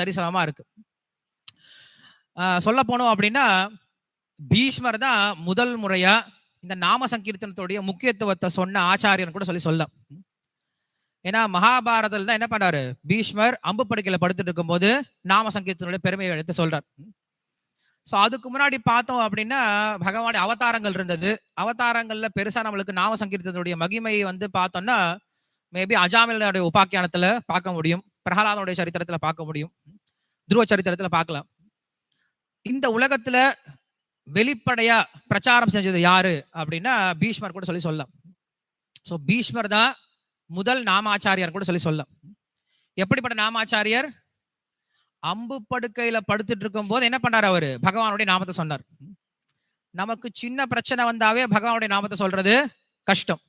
சரிசமமா இருக்கு. சொல்ல போனோம் அப்படின்னா பீஷ்மர் தான் முதல் முறையா இந்த நாம சங்கீர்த்தனத்துடைய முக்கியத்துவத்தை சொன்ன ஆச்சாரியன் கூட சொல்லி சொல்லலாம். ஏன்னா மகாபாரதத்தில் தான் என்ன பண்ணாரு பீஷ்மர் அம்பு படுக்கையில படுத்துட்டு இருக்கும்போது நாம சங்கீர்த்தனுடைய பெருமையை எடுத்து சொல்றார். ஸோ அதுக்கு முன்னாடி பார்த்தோம் அப்படின்னா பகவானுடைய அவதாரங்கள் இருந்தது. அவதாரங்கள்ல பெருசா நம்மளுக்கு நாம சங்கீர்த்தனுடைய மகிமையை வந்து பார்த்தோம்னா மேபி அஜாமிலுடைய உபாக்கியானத்துல பார்க்க முடியும். பிரகலாதனுடைய சரித்திரத்துல பார்க்க முடியும். துருவ சரித்திரத்துல பார்க்கலாம் இந்த உலகத்துல வெளிப்படையா பிரச்சாரம் செஞ்சது யாரு? அப்படின்னா பீஷ்மர் கூட சொல்லி சொல்லலாம். ஸோ பீஷ்மர் தான் முதல் நாமாச்சாரியார் கூட சொல்லி சொல்லலாம். எப்படிப்பட்ட நாமாச்சாரியர்? அம்பு படுக்கையில படுத்துட்டு இருக்கும் போது என்ன பண்றாரு அவரு? பகவானுடைய நாமத்தை சொன்னார். நமக்கு சின்ன பிரச்சனை வந்தாவே பகவானுடைய நாமத்தை சொல்றது கஷ்டம்.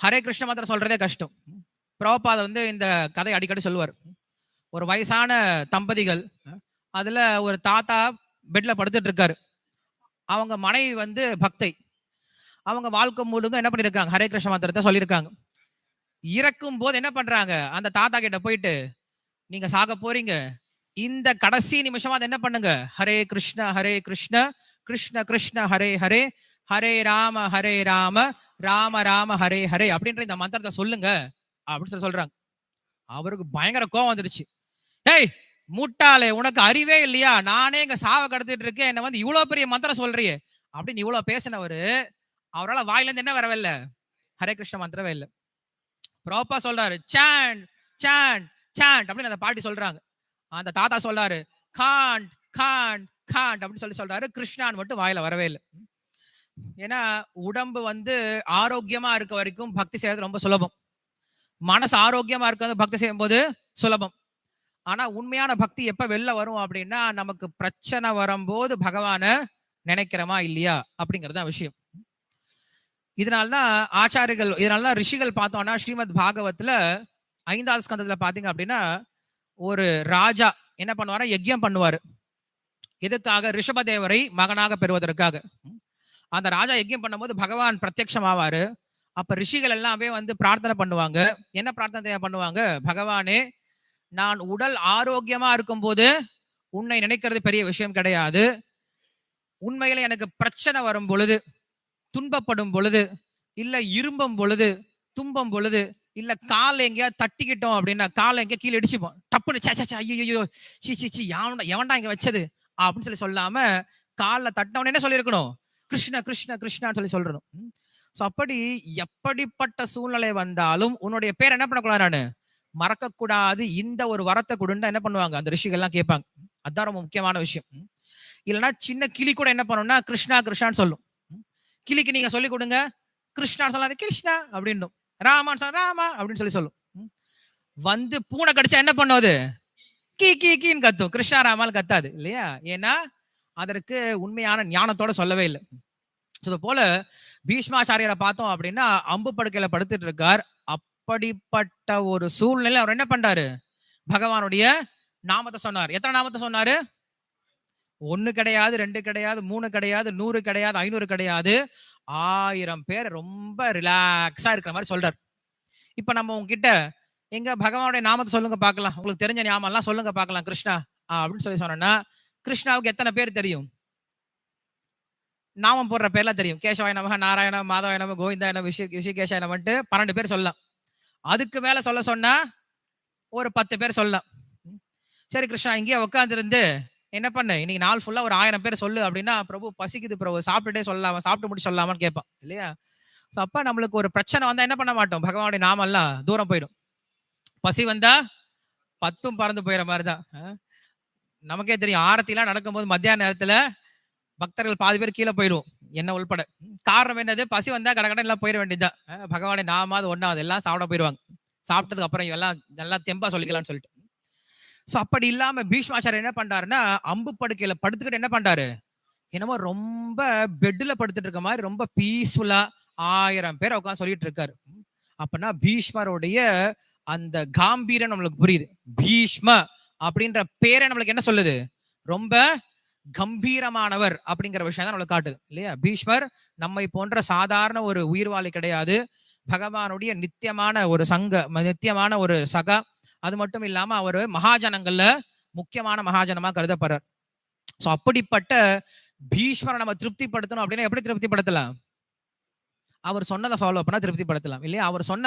ஹரே கிருஷ்ண மாத்திரம் சொல்றதே கஷ்டம். பிரபாத வந்து இந்த கதை அடிக்கடி சொல்லுவார். ஒரு வயசான தம்பதிகள் அதில் ஒரு தாத்தா பெட்ல படுத்துட்டு இருக்காரு அவங்க மனைவி வந்து பக்தை. அவங்க வாழ்க்கை முழுங்க என்ன பண்ணிருக்காங்க? ஹரே கிருஷ்ண மந்திரத்தை சொல்லியிருக்காங்க இறக்கும் போது என்ன பண்றாங்க? அந்த தாத்தா கிட்ட போயிட்டு நீங்க சாக போறீங்க. இந்த கடைசி நிமிஷமா அதை என்ன பண்ணுங்க? ஹரே கிருஷ்ண ஹரே கிருஷ்ண கிருஷ்ண கிருஷ்ண ஹரே ஹரே ஹரே ராம ஹரே ராம ராம ராம ஹரே ஹரே அப்படின்ற இந்த மந்திரத்தை சொல்லுங்க அப்படின்னு சொல்லி சொல்றாங்க. அவருக்கு பயங்கர கோவம் வந்துருச்சு. ஏய் முட்டாளே உனக்கு அறிவே இல்லையா? நானே இங்க சாவ கடத்திட்டு இருக்கேன். என்ன வந்து இவ்வளவு பெரிய மந்திரம் சொல்றியே? அப்படின்னு இவ்வளவு பேசினவரு அவரால் வாயில இருந்து என்ன வரவே ஹரே கிருஷ்ண மந்திரமே இல்ல. ப்ராப்பா சொல்றாரு சாண்ட் சாண்ட் சாண்ட் அப்படின்னு அந்த பாட்டி சொல்றாங்க. அந்த தாத்தா சொல்றாரு காண்ட் காண்ட் காண்ட் அப்படின்னு சொல்லி சொல்றாரு. கிருஷ்ணான் மட்டும் வாயில வரவே இல்லை. ஏன்னா உடம்பு வந்து ஆரோக்கியமா இருக்க வரைக்கும் பக்தி செய்யறது ரொம்ப சுலபம். மனசு ஆரோக்கியமா இருக்கிறது பக்தி செய்யும் போது சுலபம். ஆனா உண்மையான பக்தி எப்ப வெளில வரும் அப்படின்னா நமக்கு பிரச்சனை வரும்போது பகவான நினைக்கிறோமா இல்லையா அப்படிங்கறது விஷயம். இதனால்தான் ஆச்சாரிகள் இதனாலதான் ரிஷிகள் பார்த்தோம்னா ஸ்ரீமத் பாகவத்துல ஐந்தாவது ஸ்கந்தத்துல பாத்தீங்க அப்படின்னா ஒரு ராஜா என்ன பண்ணுவாரா யஜ்யம் பண்ணுவாரு. எதுக்காக? ரிஷபதேவரை மகனாக பெறுவதற்காக. அந்த ராஜா யஜ்யம் பண்ணும்போது பகவான் பிரத்யக்ஷம் ஆவாரு அப்ப ரிஷிகள் எல்லாமே வந்து பிரார்த்தனை பண்ணுவாங்க. என்ன பிரார்த்தனை பண்ணுவாங்க? பகவானே நான் உடல் ஆரோக்கியமா இருக்கும்போது உன்னை நினைக்கிறது பெரிய விஷயம் கிடையாது. உண்மையில எனக்கு பிரச்சனை வரும் பொழுது துன்பப்படும் பொழுது இல்ல இரும்பும் பொழுது தும்பும் பொழுது இல்ல கால் எங்கேயாவது தட்டிக்கிட்டோம் அப்படின்னா காலை எங்கேயா கீழே இடிச்சுப்போம். டப்புன்னு சே ஐயோ சி சி சி எவன்டா எவன்டா இங்க வச்சது? அப்படின்னு சொல்லி சொல்லாம காலில் தட்டினவன என்ன சொல்லியிருக்கணும்? கிருஷ்ண கிருஷ்ண கிருஷ்ணான்னு சொல்லி சொல்றணும். ஸோ அப்படி எப்படிப்பட்ட சூழ்நிலை வந்தாலும் உன்னுடைய பேர் என்ன பண்ணக்கூடாது நான்? மறக்கக்கூடாது. இந்த ஒரு வரத்தை கொடுன்னு என்ன பண்ணுவாங்க? அந்த ரிஷிகள்லாம் கேட்பாங்க. அதான் ரொம்ப முக்கியமான விஷயம். இல்லைன்னா சின்ன கிளி கூட என்ன பண்ணும்னா கிருஷ்ணா கிருஷ்ணான்னு சொல்லும். கிளிக்கு நீங்க சொல்லிக் கொடுங்க. கிருஷ்ணான்னு சொல்லாது கிருஷ்ணா அப்படின்னும். ராமான்னு சொல்ல ராமா அப்படின்னு சொல்லி சொல்லும். வந்து பூனை கடிச்சா என்ன பண்ணும் அது? கீ கீ கீன்னு கத்தும். கிருஷ்ணா ராமால் கத்தாது. இல்லையா? ஏன்னா அதற்கு உண்மையான ஞானத்தோட சொல்லவே இல்லை. அது போல பீஷ்மாச்சாரியரை பார்த்தோம் அப்படின்னா அம்பு படுக்கையில படுத்துட்டு இருக்கார். அப்படிப்பட்ட ஒரு சூழ்நிலை அவர் என்ன பண்றாரு? பகவானுடைய நாமத்தை சொன்னார். எத்தனை நாமத்தை சொன்னாரு? ஒண்ணு கிடையாது ரெண்டு கிடையாது மூணு கிடையாது நூறு கிடையாது ஐநூறு கிடையாது. ஆயிரம் பேர் ரொம்ப ரிலாக்ஸா இருக்கிற மாதிரி சொல்றாரு. இப்ப நம்ம உங்ககிட்ட எங்க பகவானுடைய நாமத்தை சொல்லுங்க பார்க்கலாம். உங்களுக்கு தெரிஞ்ச ஞாபகம் எல்லாம் சொல்லுங்க பார்க்கலாம் கிருஷ்ணா அப்படின்னு சொல்லி சொன்னோம்னா கிருஷ்ணாவுக்கு எத்தனை பேர் தெரியும்? நாமம் போடுற பேர்லாம் தெரியும். கேசவாய நமக நாராயண மாதவாய நம கோவிந்தா நம விஷய ரிஷிகேஷாய நமன்ட்டு பன்னெண்டு பேர் சொல்லலாம். அதுக்கு மேல சொல்ல சொன்னா ஒரு பத்து பேர் சொல்லலாம் சரி கிருஷ்ணா இங்கேயே உட்காந்துருந்து என்ன பண்ணு? இன்னைக்கு நாள் ஃபுல்லா ஒரு ஆயிரம் பேர் சொல்லு அப்படின்னா பிரபு பசிக்குது பிரபு. சாப்பிட்டுட்டே சொல்லலாமா? சாப்பிட்டு முடிச்சு சொல்லலாமான்னு கேட்பான். இல்லையா? ஸோ அப்ப நம்மளுக்கு ஒரு பிரச்சனை வந்தா என்ன பண்ண மாட்டோம்? பகவானுடைய நாமெல்லாம் தூரம் போயிடும். பசி வந்தா பத்தும் பறந்து போயிடுற மாதிரிதான். நமக்கே தெரியும். ஆரத்திலாம் நடக்கும்போது மத்தியான நேரத்துல பக்தர்கள் பாதி பேர் கீழே போயிடுவோம். என்ன உள்பட. காரணம் என்னது? பசி வந்தா கடை எல்லாம் போயிட வேண்டியதுதான். பகவானே நாமாவது ஒன்னாவது எல்லாம் சாப்பிட போயிடுவாங்க. சாப்பிட்டதுக்கு அப்புறம் எல்லாம் நல்லா தெம்பா சொல்லிக்கலாம்னு சொல்லிட்டு. சோ அப்படி இல்லாம பீஷ்மாச்சாரியர் என்ன பண்றாருன்னா அம்பு படுக்கையில படுத்துக்கிட்டு என்ன பண்றாரு? என்னமோ ரொம்ப பெட்ல படுத்துட்டு இருக்க மாதிரி ரொம்ப பீஸ்ஃபுல்லா ஆயிரம் பேர் உட்காந்து சொல்லிட்டு இருக்காரு. அப்படின்னா பீஷ்மருடைய அந்த காம்பீரம் நம்மளுக்கு புரியுது. பீஷ்ம அப்படின்ற பேரை நம்மளுக்கு என்ன சொல்லுது? ரொம்ப கம்பீரமானவர் அப்படிங்கிற விஷயம் தான் நம்மளுக்கு காட்டுது இல்லையா? பீஷ்மர் நம்மை போன்ற சாதாரண ஒரு உயிர்வாளி கிடையாது. பகவானுடைய நித்தியமான ஒரு சங்க நித்தியமான ஒரு சக அது மட்டும் இல்லாம அவர் மகாஜனங்கள்ல முக்கியமான மகாஜனமா கருதப்படுறார். சோ அப்படிப்பட்ட பீஷ்மரை நம்ம திருப்திப்படுத்தணும் அப்படின்னா எப்படி திருப்திப்படுத்தலாம்? அவர் சொன்னதை ஃபாலோ பண்ணா திருப்திப்படுத்தலாம் இல்லையா? அவர் சொன்ன